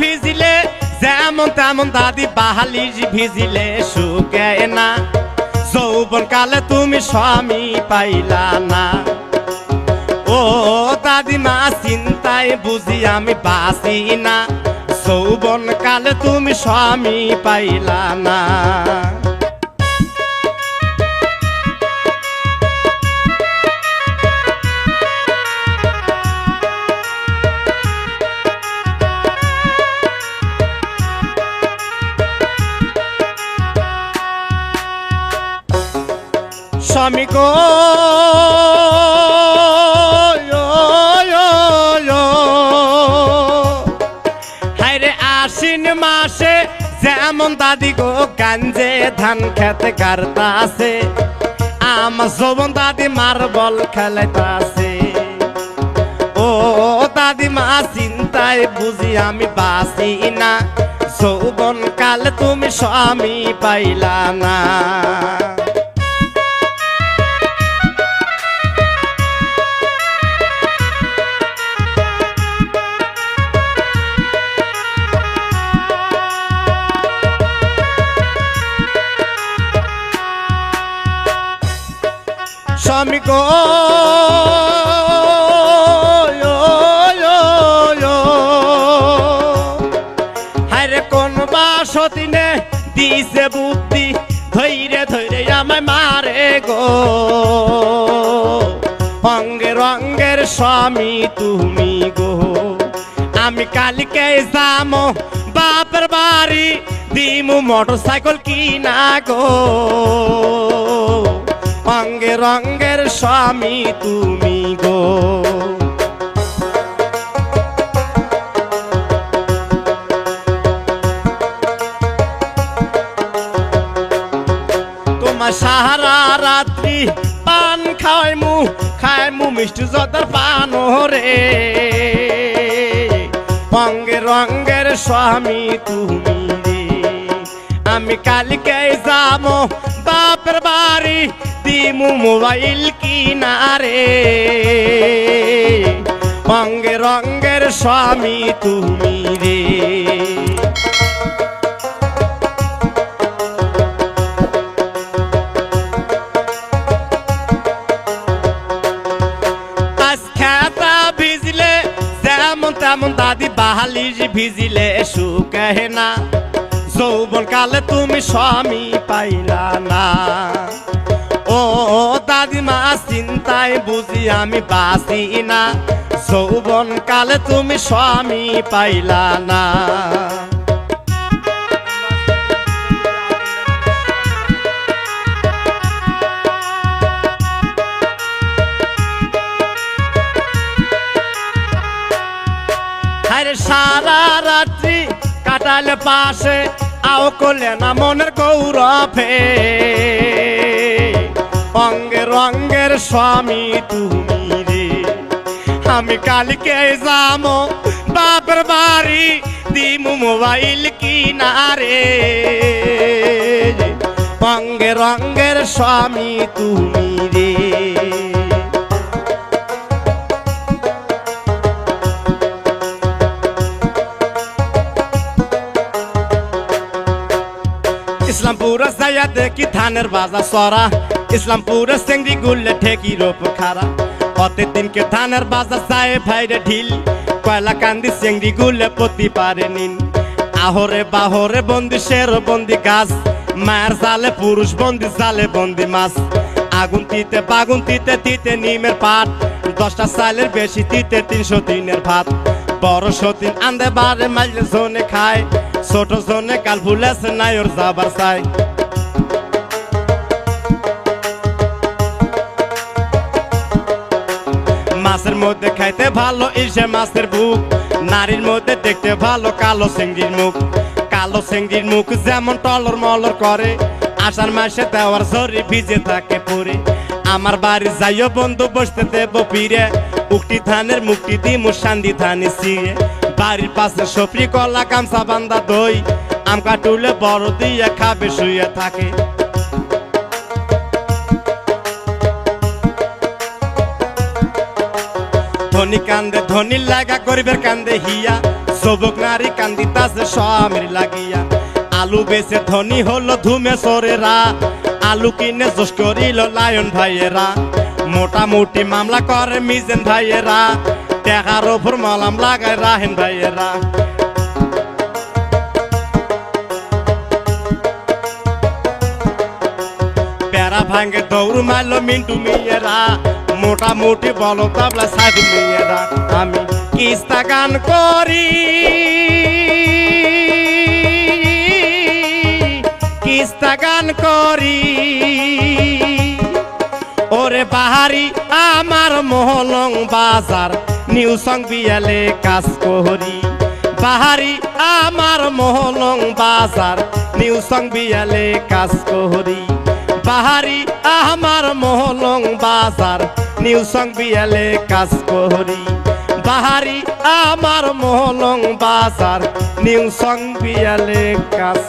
ভিজিলে, যেমন তেমন দাদি বাহালির ভিজিলে শুকে না। যৌবন তুমি স্বামী পাইলা না। ও দাদিমা চিন্তায় বুঝি আমি বাসি না। যৌবন কালে তুমি স্বামী পাইলা না। স্বামী গো হাইরে আশ্বিন মাসে যেমন দাদি গো গাঞ্জে ধান খেতে কারতা আছে আমার যৌবন দাদি মার্বল খেলাইতাছে। ও, দাদি মা, চিন্তায় বুঝি আমি বাসি না যৌবন কাল তুমি স্বামী পাইলা না। স্বামী গো হায়রে কোন বাসতিনে দিছে বুদ্ধি, ধৈরে ধৈরে আমায় মারে গো। অঙ্গের অঙ্গের স্বামী তুমি গো। আমি কালকে যামো, বাপের বাড়ি, দিমু মোটর সাইকেল কিনা গো। অঙ্গে রঙ্গের স্বামী তুমি গো। তোমার সাহারা রাত্রি পান খায় মু খায় মু মিষ্টি জদার পান রে অঙ্গে রঙ্গের স্বামী তুমি রে। আমি কালকে যাব বাপের বাড়ি দিমু মোবাইল কিনারে। অঙ্গে রঙ্গের স্বামী তুমি রে। তেমন দাদি বাহালির ভিজিলে শুকে না। যৌবন কালে তুমি স্বামী পাইলা না। ও দাদিমা চিন্তায় বুঝি আমি বাসি না। যৌবন কালে তুমি স্বামী পাইলা না। সারা রাত্রি কাটালে পাশে আও করলে না মনের গৌরবে। অঙ্গে রঙ্গের স্বামী তুমি রে। আমি কালকে যাব বাপের বাড়ি দিমু মোবাইল কিনারে। অঙ্গে রঙ্গের স্বামী তুমি ইসলামপুর যাইয়া দেখি ধানের বাজা সরা। ইসলামপুর সেঙ্গি গুললে ঠেকি রোপ খারা। প্রত্যেক দিনকে ধানের বাজা যায় ভাইরে ঢিল। কয়লা কান্দি সেঙ্গি গুলে পতি পারে নিন আহরে বাহরে বন্দি শের বন্দি গাছ। মায়ের জালে পুরুষ বন্দি, জালে বন্দি মাছ। আগুন তিতে বাগুন তিতে তিতে নিমের পাট। দশটা সালের বেশি তিতে তিনশো দিনের ভাত। বড় সতীন আন্দে বারে মাইলে জোনে খায়। ছোট জোনে কাল ভুলেছে নাই ওর যাবার চাই। মাছের মধ্যে খাইতে ভালো, ইসে মাছের বুক নারীর মধ্যে দেখতে ভালো, কালো চিংড়ির মুখ। কালো চিংড়ির মুখ যেমন টলর মলর করে। আষাঢ় মাসে দেওয়ার জরি ভিজে থাকে পরে। আমার বাড়ি যাইও বন্ধু, বসতে দেব পীরে উক্তি ধানের মুক্তি দিমু শান্তি ধানে সিয়ে বাড়ির পাশে সফরি কলা, গামছা বান্দা দই, আম কাটুলে বড় দিয়ে খাবে, শুয়ে থাকে। ধনী কান্দে, ধনী লাগা, গরিবের কান্দে হিয়া, সবক নারী কান্দিতাছে স্বামীর লাগিয়া। আলু বেচে ধনী হলো ধুমে সরেরা আলু কিনে জোশ করিল লায়ন ভাইয়েরা। মোটামুটি মামলা করে মিজেন ভাইয়েরা। টাকার ওপর মলাম লাগায় রাহেন ভাইয়েরা প্যারা ভাঙ্গে দৌড় মারলো মিন্টু মিয়েরা মোটামুটি বলো তাবলা সাধু মিয়েরা আমি কিস্তা গান করি কিস্তা গান করি ওরে বাহারি আমার মহলং বাজার নিউ সং বিয়ালে কাজ করি। বাহারি আমার মহলং বাজার, নিউ সং বিয়ালে কাজ করি। বাহারি আমার মহলং বাজার, নিউ সং বিয়ালে কাজ করি। বাহারি আমার মহলং বাজার, নিউ সং বিয়ালে কাজ